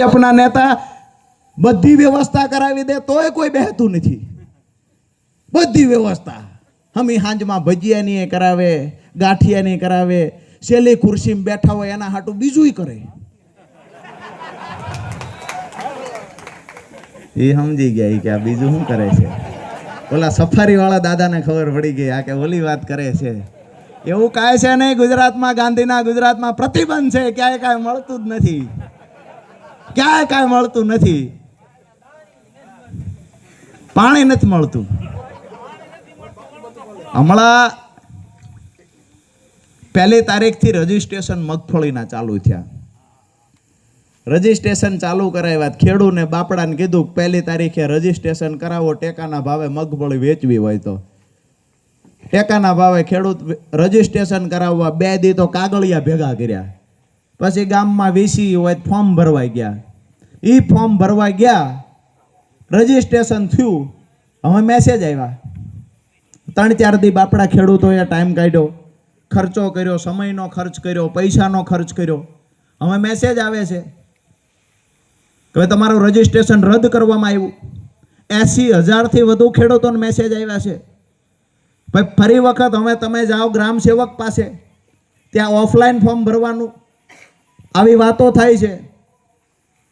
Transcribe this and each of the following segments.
ભાજપના નેતા બધી વ્યવસ્થા કરાવી દે તોય કોઈ બેહતું નથી. બધી વ્યવસ્થા. હમી હાંજમાં ભજીયાની એ કરાવે, ગાંઠિયાની કરાવે સેલી ખુરશીમાં બેઠા હોય એના હાટું બીજું કરે. એ સમજી ગયા કે આ બીજું શું કરે છે? ઓલા સફારી વાળા દાદાને ખબર પડી ગઈ આ કે ઓલી વાત કરે છે. એવું કાંઈ છે નહીં, ગુજરાતમાં ગાંધીના ગુજરાતમાં પ્રતિબંધ છે, ક્યાંય કાંઈ મળતું જ નથી. ક્યાંય કાંઈ મળતું નથી. પાણી નથી મળતું. હમણાં પહેલી તારીખથી રજીસ્ટ્રેશન મગફળીના ચાલુ થયા. રજીસ્ટ્રેશન ચાલુ કરાવ્યા, ખેડૂને બાપડાને કીધું પહેલી તારીખે રજીસ્ટ્રેશન કરાવો, ટેકાના ભાવે મગફળી વેચવી હોય તો. ટેકાના ભાવે ખેડૂત રજીસ્ટ્રેશન કરાવવા બે દી તો કાગળિયા ભેગા કર્યા. પછી ગામમાં વીસી હોય ફોર્મ ભરવા ગયા. એ ફોર્મ ભરવા ગયા, રજીસ્ટ્રેશન થયું, હવે મેસેજ આવ્યા. ત્રણ ચાર દી બાપડા ખેડૂતોએ ટાઈમ કાઢ્યો, ખર્ચો કર્યો, સમયનો ખર્ચ કર્યો, પૈસાનો ખર્ચ કર્યો. હવે મેસેજ આવે છે કે તમારું રજીસ્ટ્રેશન રદ કરવામાં આવ્યું. એસી હજારથી વધુ ખેડૂતોને મેસેજ આવ્યા છે. ભાઈ, ફરી વખત હવે તમે જાઓ ગ્રામ સેવક પાસે. ત્યાં ઓફલાઈન ફોર્મ ભરવાનું. આવી વાતો થાય છે.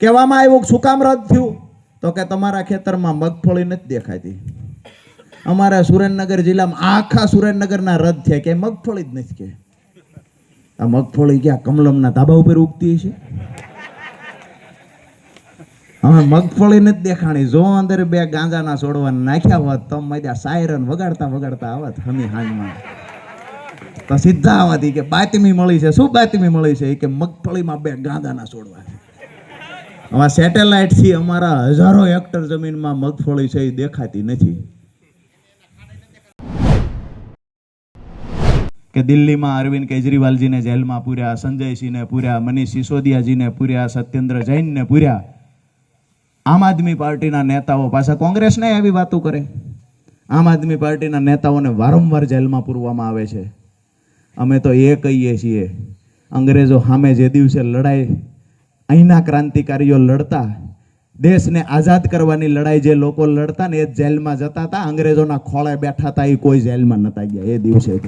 કહેવામાં આવ્યું શું કામ રદ થયું? તો કે તમારા ખેતરમાં મગફળી નથી દેખાતી. અમારા સુરેન્દ્રનગર જિલ્લામાં આખા સુરેન્દ્રનગરના રદ થયા. કે મગફળી જ નથી કે. આ મગફળી ક્યાં કમલમના ધાબા ઉપર ઉગતી છે હવે મગફળી નથી દેખાણી. જો અંદર બે ગાંજાના છોડવા નાખ્યા હોત તો મજા સાયરન વગાડતા વગાડતા આવત હમી હાંજમાં તો સીધા આવાથી કે બાતમી મળી છે. શું બાતમી મળી છે? કે મગફળીમાં બે ગાંજાના છોડવા છે. હવે સેટેલાઇટથી અમારા હજારો હેક્ટર જમીનમાં મગફળી છે એ દેખાતી નથી. કે દિલ્હીમાં અરવિંદ કેજરીવાલજીને જેલમાં પૂર્યા, સંજયસિંહને પૂર્યા, મનીષ સિસોદિયાજીને પૂર્યા, સત્યેન્દ્ર જૈનને પૂર્યા. આમ આદમી પાર્ટીના નેતાઓ પાછા કોંગ્રેસને એવી વાતો કરે. આમ આદમી પાર્ટીના નેતાઓને વારંવાર જેલમાં પૂરવામાં આવે છે. અમે તો એ કહીએ છીએ, અંગ્રેજો સામે જે દિવસે લડાઈ, અહીંના ક્રાંતિકારીઓ લડતા, દેશને આઝાદ કરવાની લડાઈ જે લોકો લડતા ને એ જેલમાં જતા હતા, અંગ્રેજોના ખોળે બેઠા હતા, એ કોઈ જેલમાં નતા ગયા, એ દિવસે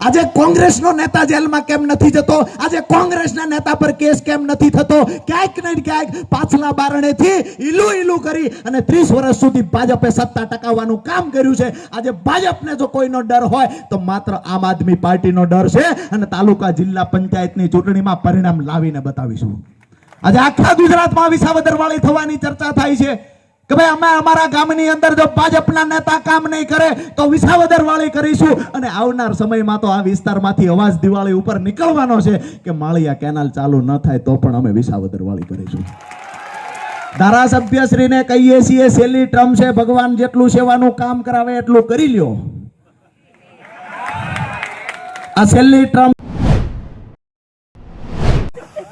આજે કોંગ્રેસનો નેતા જેલમાં કેમ નથી જતો? આજે કોંગ્રેસના નેતા પર કેસ કેમ નથી થતો? ક્યાંક ને ક્યાંક પાછલા બારણેથી ઈલું ઈલું કરી અને ત્રીસ વર્ષ સુધી ભાજપે સત્તા ટકાવવાનું કામ કર્યું છે. આજે ભાજપને જો કોઈનો ડર હોય, તો માત્ર આમ આદમી પાર્ટીનો ડર છે અને તાલુકા જિલ્લા પંચાયતની ચૂંટણીમાં પરિણામ લાવીને બતાવીશું. આજે આખા ગુજરાતમાં વિસાવદરવાળી થવાની ચર્ચા થાય છે. કે ભાઈ અમે અમારા ગામની અંદર જો ભાજપના નેતા કામ નહીં કરે, તો વિસાવદર વાળી કરીશું. અને આવનાર સમયમાં તો આ વિસ્તારમાંથી અવાજ દિવાળી ઉપર નીકળવાનો છે કે માળિયા કેનાલ ચાલુ ન થાય તો પણ અમે વિસાવદર વાળી કરીશું. ધારાસભ્યશ્રીને કહીએ છીએ છેલ્લી ટ્રમ છે, ભગવાન જેટલું સેવાનું કામ કરાવે એટલું કરી લ્યો. આ છેલ્લી ટ્રમ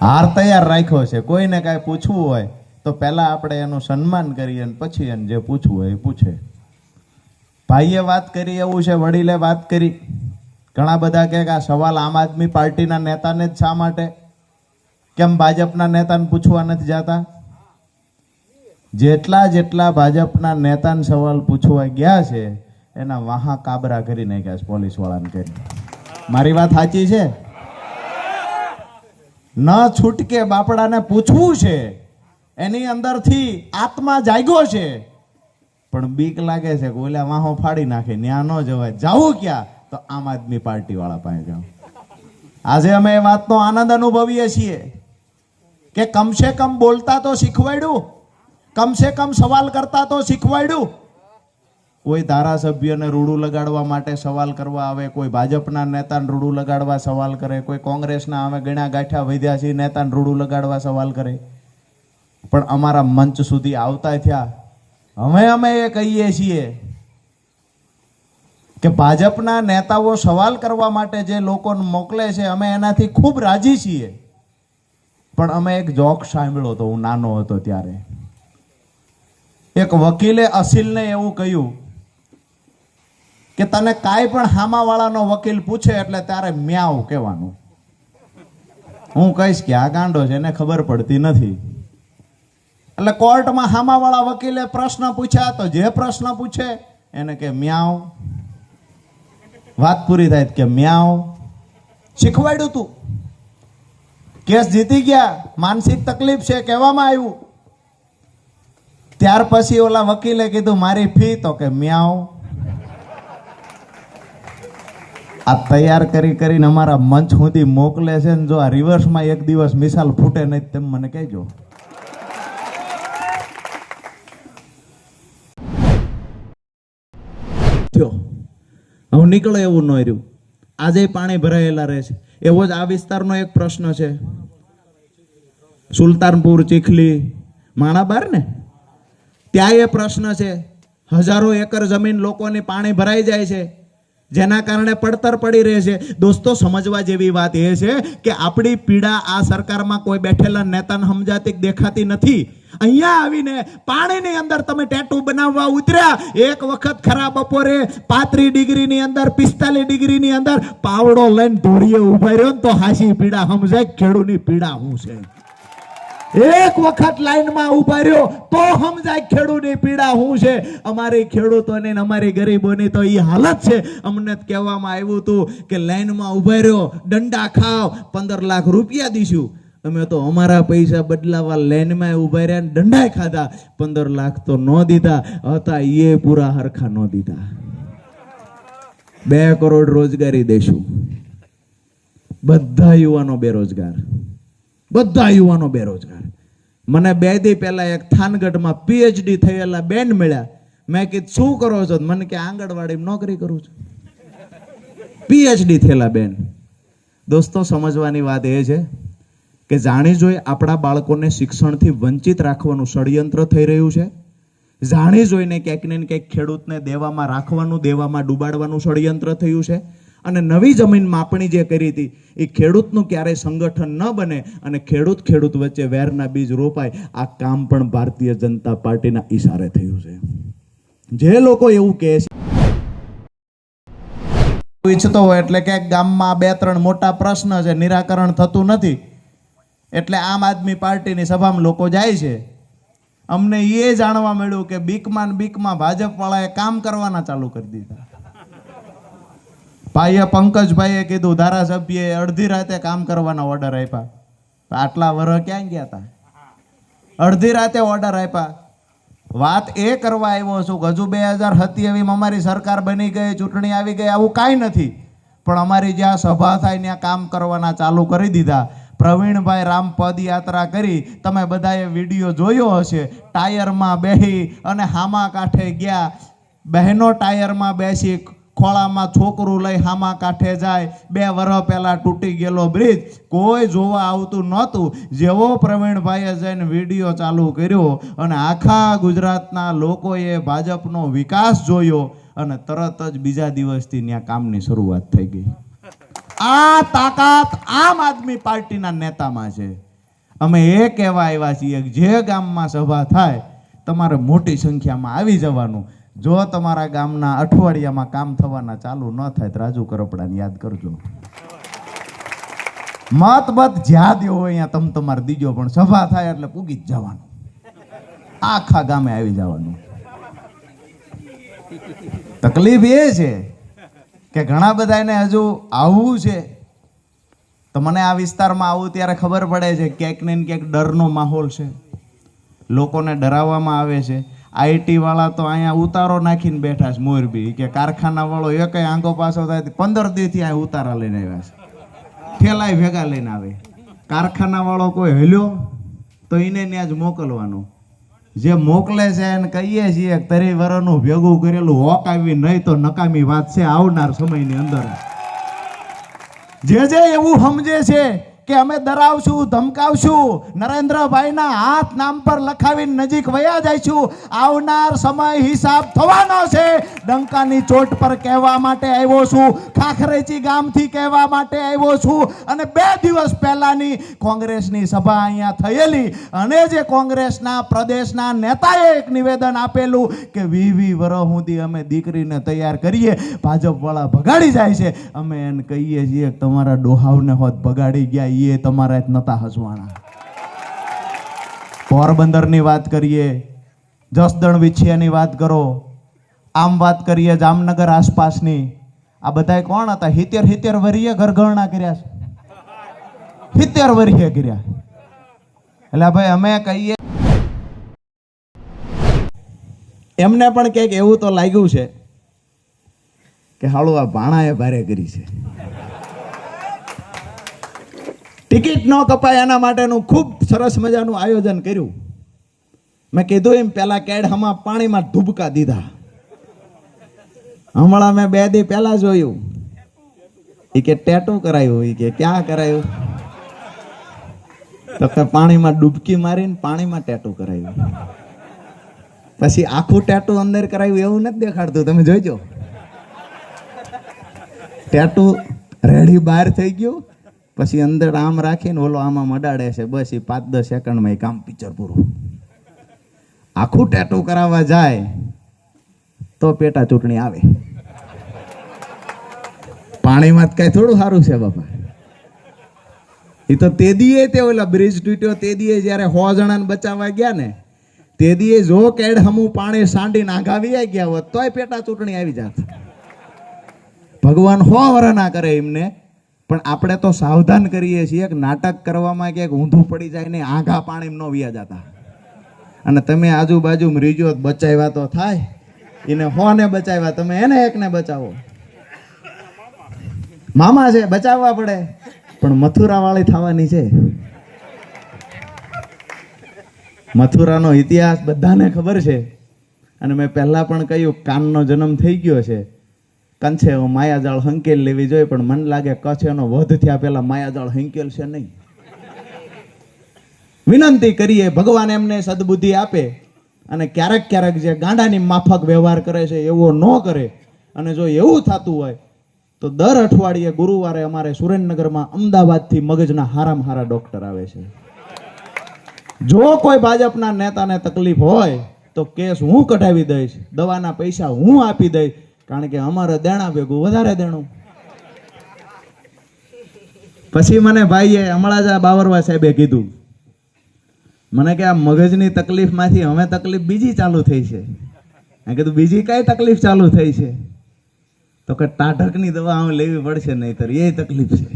હાર તૈયાર રાખ્યો છે. કોઈને કાંઈ પૂછવું હોય તો પહેલાં આપણે એનું સન્માન કરીએ અને પછી એને જે પૂછવું હોય એ પૂછે. ભાઈએ વાત કરી એવું છે, વડીલે વાત કરી. ઘણા બધા કહે કે આ સવાલ આમ આદમી પાર્ટીના નેતાને જ શા માટે? કેમ ભાજપના નેતાને પૂછવા નથી જતા? જેટલા જેટલા ભાજપના નેતાને સવાલ પૂછવા ગયા છે, એના વાહા કાબરા કરી નાખ્યા છે પોલીસવાળાને કરી મારી વાત સાચી છે? ન છૂટકે બાપડાને પૂછવું છે એની અંદરથી આત્મા જાગ્યો છે. પણ બીક લાગે છે કે ઓલા વાહો ફાડી નાખે, ન્યા ન જવાય. જાવું ક્યાં? તો આમ આદમી પાર્ટી વાળા પાસે જાઓ આજે અમે એ વાતનો આનંદ અનુભવીએ છીએ કે કમસે કમ બોલતા તો શીખવાડ્યું. કમસે કમ સવાલ કરતા તો શીખવાડ્યું. કોઈ ધારાસભ્યને રૂડું લગાડવા માટે સવાલ કરવા આવે, કોઈ ભાજપના નેતાને રૂડું લગાડવા સવાલ કરે, કોઈ કોંગ્રેસના અમે ગણ્યા ગાંઠ્યા વધ્યા છીએ, નેતાને રૂડું લગાડવા સવાલ કરે. પણ અમારા મંચ સુધી આવતા થયા. હવે અમે એ કહીએ છીએ કે ભાજપના નેતાઓ સવાલ કરવા માટે જે લોકોને મોકલે છે, અમે એનાથી ખૂબ રાજી છીએ. પણ અમે એક જોક સાંભળ્યો હતો, હું નાનો હતો ત્યારે. એક વકીલે અસીલને એવું કહ્યું કે તને કાંઈ પણ હામાવાળાનો વકીલ પૂછે એટલે ત્યારે મ્યાવ કહેવાનું. હું કહીશ કે આ ગાંડો છે, એને ખબર પડતી નથી. એટલે કોર્ટમાં હામાવાળા વકીલે પ્રશ્ન પૂછ્યા તો જે પ્રશ્ન પૂછે એને કે મ્યાવ વાત પૂરી થાય કે મ્યાવ શીખવાડ્યું તું. કેસ જીતી ગયા. માનસિક તકલીફ છે કહેવામાં આવ્યું. ત્યાર પછી ઓલા વકીલે કીધું, મારી ફી તો કે મ્યાવ આ તૈયાર કરી કરીને અમારા મંચ સુધી મોકલે છે ને જો આ રિવર્સમાં એક દિવસ મિસાલ ફૂટે નહીં તેમ મને કહેજો. થયો હું નીકળે એવું ન રહ્યું. આજે પાણી ભરાયેલા રહે છે. એવો જ આ વિસ્તારનો એક પ્રશ્ન છે. સુલતાનપુર, ચીખલી, માણાબાર ને? ત્યાં એ પ્રશ્ન છે. હજારો એકર જમીન લોકોની પાણી ભરાઈ જાય છે. જેના કારણે પડતર પડી રહે છે. દોસ્તો, સમજવા જેવી વાત એ છે કે આપણી પીડા આ સરકારમાં કોઈ બેઠેલા નેતાને સમજાતી દેખાતી નથી. અહીંયા આવીને પાણીની અંદર તમે ટેટુ બનાવવા ઉતર્યા. એક વખત ખરા બપોરે પાંત્રીસ ડિગ્રીની અંદર, પિસ્તાલીસ ડિગ્રીની અંદર પાવડો લઈને ધોરીએ ઊભા રહ્યો ને તો હાસી પીડા સમજાય ખેડૂની પીડા શું છે? એક વખત લાઈનમાં ઊભા રહ્યો, તો સમજાય ખેડૂતની પીડા શું છે? અમારે ખેડૂતોને અમારે ગરીબોની તો એ હાલત છે. અમને કહેવામાં આવ્યું હતું કે લાઈનમાં ઊભા રહ્યો દંડા ખાવ, પંદર લાખ રૂપિયા દઈશું અમે તો અમારા પૈસા બદલાવા લાઈનમાં ઊભા રહ્યા ને દંડાય ખાધા. પંદર લાખ તો ન દીધા, હતા એ પૂરા હરખા ન દીધા. બે કરોડ રોજગારી દેશું. બધા યુવાનો બેરોજગાર. બધા યુવાનો બેરોજગાર. મને બે દી પહેલા એક થાનગઢમાં પીએચડી થયેલા બેન મળ્યા. મેં કીધું, શું કરો છો? મને કે, આંગણવાડીમાં નોકરી કરું છું. પીએચડી થયેલા બેન. દોસ્તો, સમજવાની વાત એ છે કે જાણી જોઈ આપણા બાળકોને શિક્ષણથી વંચિત રાખવાનું ષડયંત્ર થઈ રહ્યું છે. જાણી જોઈને ક્યાંક ને ક્યાંક ખેડૂતને દેવામાં રાખવાનું, દેવામાં ડૂબાડવાનું ષડયંત્ર થયું છે. અને નવી જમીન માપણી જે કરી હતી, એ ખેડૂતનું ક્યારેય સંગઠન ન બને અને ખેડૂત ખેડૂત વચ્ચે વેરના બીજ રોપાય, આ કામ પણ ભારતીય જનતા પાર્ટીના ઈશારે થયું છે. જે લોકો એવું કહે છે ઈચ્છતો હોય એટલે કે ગામમાં બે ત્રણ મોટા પ્રશ્ન છે, નિરાકરણ થતું નથી, એટલે આમ આદમી પાર્ટીની સભામાં લોકો જાય છે. અમને એ જાણવા મળ્યું કે બીકમાં બીકમાં ભાજપ વાળાએ કામ કરવાના ચાલુ કરી દીધા. ભાઈએ પંકજભાઈએ કીધું, ધારાસભ્યએ અડધી રાતે કામ કરવાના ઓર્ડર આપ્યા. આટલા વર્ષ ક્યાં ગયા હતા અડધી રાતે ઓર્ડર આપ્યા. વાત એ કરવા આવ્યો છું કે હજુ બે હજાર સત્યાવીસમાં અમારી સરકાર બની ગઈ, ચૂંટણી આવી ગઈ, આવું કાંઈ નથી. પણ અમારી જ્યાં સભા થાય ત્યાં કામ કરવાના ચાલુ કરી દીધા. પ્રવીણભાઈ રામ પદયાત્રા કરી. તમે બધાએ વીડિયો જોયો હશે. ટાયરમાં બેસી અને હામા કાંઠે ગયા. બહેનો ટાયરમાં બેસી ખોળામાં છોકરું લઈ હામા કાંઠે જાય, બે વર્ષ પહેલાં તૂટી ગયેલો બ્રિજ, કોઈ જોવા આવતું નહોતું. જેવો પ્રવીણભાઈએ જઈને વીડિયો ચાલુ કર્યો અને આખા ગુજરાતના લોકોએ ભાજપનો વિકાસ જોયો અને તરત જ બીજા દિવસથી ત્યાં કામની શરૂઆત થઈ ગઈ. આ તાકાત આમ આદમી પાર્ટીના નેતામાં છે. અમે એ કહેવા આવ્યા છીએ જે ગામમાં સભા થાય, તમારે મોટી સંખ્યામાં આવી જવાનું. જો તમારા ગામના અઠવાડિયામાં કામ થવાના ચાલુ ન થાય તો રાજુ કરપડાને યાદ કરજો. મત મત જ્યાં હોય અહીંયા તમ તમારે દીજો, પણ સભા થાય એટલે પૂગી જ જવાનું. આખા ગામે આવી જવાનું. તકલીફ એ છે કે ઘણા બધા એને હજુ આવવું છે. તો મને આ વિસ્તારમાં આવું ત્યારે ખબર પડે છે ક્યાંક ને ક્યાંક ડરનો માહોલ છે. લોકોને ડરાવવામાં આવે છે. આઈટી વાળા તો અહીંયા ઉતારો નાખીને બેઠા છે મોરબી. કે કારખાના વાળો એક આંગો પાછો થાય પંદર દીથી અહીંયા ઉતારા લઈને આવ્યા છે. ઠેલાય ભેગા લઈને આવે. કારખાના વાળો કોઈ હલ્યો તો એને ત્યાં જ મોકલવાનું. જે મોકલે છે એને કહીએ છીએ તરી ભેગું કરેલું હોક આવી, નહીં તો નકામી વાત છે આવનાર સમયની અંદર. જે જે એવું સમજે છે કે અમે ડરાવશું, ધમકાવશું. નરેન્દ્રભાઈના હાથ નામ પર લખાવીને નજીક વયા જઈશું. આવનાર સમય હિસાબ થવાનો છે. ડંકાની ચોટ પર કહેવા માટે આવ્યો છું. ખાખરેચી ગામથી કહેવા માટે આવ્યો છું. અને બે દિવસ પહેલાની કોંગ્રેસની સભા અહીંયા થયેલી. અને જે કોંગ્રેસના પ્રદેશના નેતાએ એક નિવેદન આપેલું કે વી વી વરસ સુધી અમે દીકરીને તૈયાર કરીએ. ભાજપવાળા ભગાડી જાય છે. અમે એને કહીએ છીએ, તમારા ડોહાવને હોત ભગાડી ગયા એ તમારા નતા હસવાણા પોરબંદરની વાત કરીએ, જસદણ વિછિયાની વાત કરો, આમ વાત કરીએ જામનગર આસપાસની, આ બધા કોણ હતા? હિત્યર હિત્યર વરીએ ઘરઘરણા કર્યા છે. હિત્યર વરીએ કર્યા. એટલે ભાઈ અમે કહીએ એમને પણ કંઈક એવું તો લાગ્યું છે કે હાળો આ ભાણાએ ભારે કરી છે. ટિકિટ ન કપાય એના માટેનું ખૂબ સરસ મજાનું આયોજન કર્યું. મેં કીધું એમ, પેલા કેડ હમા પાણીમાં ધુબકા દીધા. હમણાં મેં બે દી પહેલા જોયું. એ કે ટેટુ કરાયું એ કે ક્યાં કરાયું? તો કે પાણીમાં ડૂબકી મારીને પાણીમાં ટેટુ કરાયું. પછી આખું ટેટુ અંદર કરાયું એવું નથી દેખાડતું, તમે જોઈજો. ટેટુ રેડી બહાર થઈ ગયું. પછી અંદર આમ રાખીને ઓલો આમાં મડાડે છે, બસ એ પાંચ દસ સેકન્ડમાં એ કામ પિક્ચર પૂરું. આખું ટેટુ કરાવવા જાય, તો પેટા ચૂંટણી આવે. પાણીમાં કઈ થોડું સારું છે બાપા. એ તો તે દીએ તે ઓલા બ્રિજ તૂટ્યો, તે દીએ જ્યારે સો જણાને બચાવવા ગયા ને, તે દીએ જો કેડ હમું પાણી સાંડીને નાગાવી ગયા હોત, તોય પેટા ચૂંટણી આવી જાત. ભગવાન હો વર ના કરે એમને પણ આપણે તો સાવધાન કરીએ છીએ કે નાટક કરવામાં ક્યાંક ઊંધું પડી જાય ને આઘા પાણી ન વ્યા જતા. અને તમે આજુબાજુ રીજો બચાવ્યા તો થાય. એને હોને બચાવ્યા? તમે એને એકને બચાવો. મામા છે, બચાવવા પડે. પણ મથુરા વાળી થવાની છે. મથુરાનો ઇતિહાસ બધાને ખબર છે. અને મેં પહેલાં પણ કહ્યું, કાનનો જન્મ થઈ ગયો છે. કંછે માયાજાળ હંકેલ લેવી જોઈએ, પણ મને લાગે કચ્છ એનો વધ થયા પહેલા માયાજાળ હંકેલ છે નહીં. વિનંતી કરીએ, ભગવાન એમને સદબુદ્ધિ આપે અને ક્યારેક ક્યારેક જે ગાંડાની માફક વ્યવહાર કરે છે, એવો ન કરે. અને જો એવું થતું હોય, તો દર અઠવાડિયે ગુરુવારે અમારે સુરેન્દ્રનગરમાં અમદાવાદથી મગજના હારામ હારા ડોક્ટર આવે છે. જો કોઈ ભાજપના નેતાને તકલીફ હોય, તો કેસ હું કઢાવી દઈશ, દવાના પૈસા હું આપી દઈશ. કારણ કે અમારે દેણા ભેગું, વધારે દેણું. પછી મને ભાઈએ હમણાં જ આ બાવરવા સાહેબે કીધું, મને કે આ મગજની તકલીફમાંથી હવે તકલીફ બીજી ચાલુ થઈ છે. મેં કીધું, બીજી કઈ તકલીફ ચાલુ થઈ છે? તો કે, ટાઢકની દવા હવે લેવી પડશે નહીતર, એ તકલીફ છે.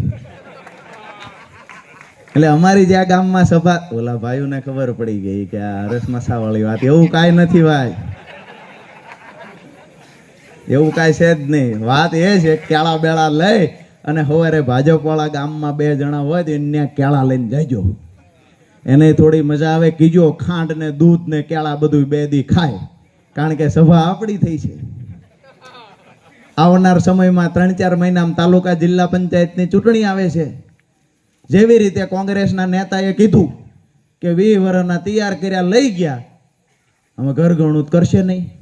એટલે અમારી જે આ ગામમાં સભા, ઓલા ભાઈઓને ખબર પડી ગઈ કે આ રસ મસાવાળી વાત, એવું કાંઈ નથી ભાઈ. એવું કાંઈ છે જ નહીં. વાત એ છે, કેળા બેળા લઈ અને સવારે ભાજપ વાળા ગામમાં બે જણા હોય તો એને કેળા લઈને જજો એને થોડી મજા આવે, કીજો ખાંડ ને દૂધ ને કેળા બધું બે દી ખાય. કારણ કે સભા આપણી થઈ છે. આવનાર સમયમાં ત્રણ ચાર મહિનામાં તાલુકા જિલ્લા પંચાયતની ચૂંટણી આવે છે. જેવી રીતે કોંગ્રેસના નેતાએ કીધું કે વી વર્ષના તૈયાર કર્યા લઈ ગયા. અમે ઘર ગણું કરશે નહીં.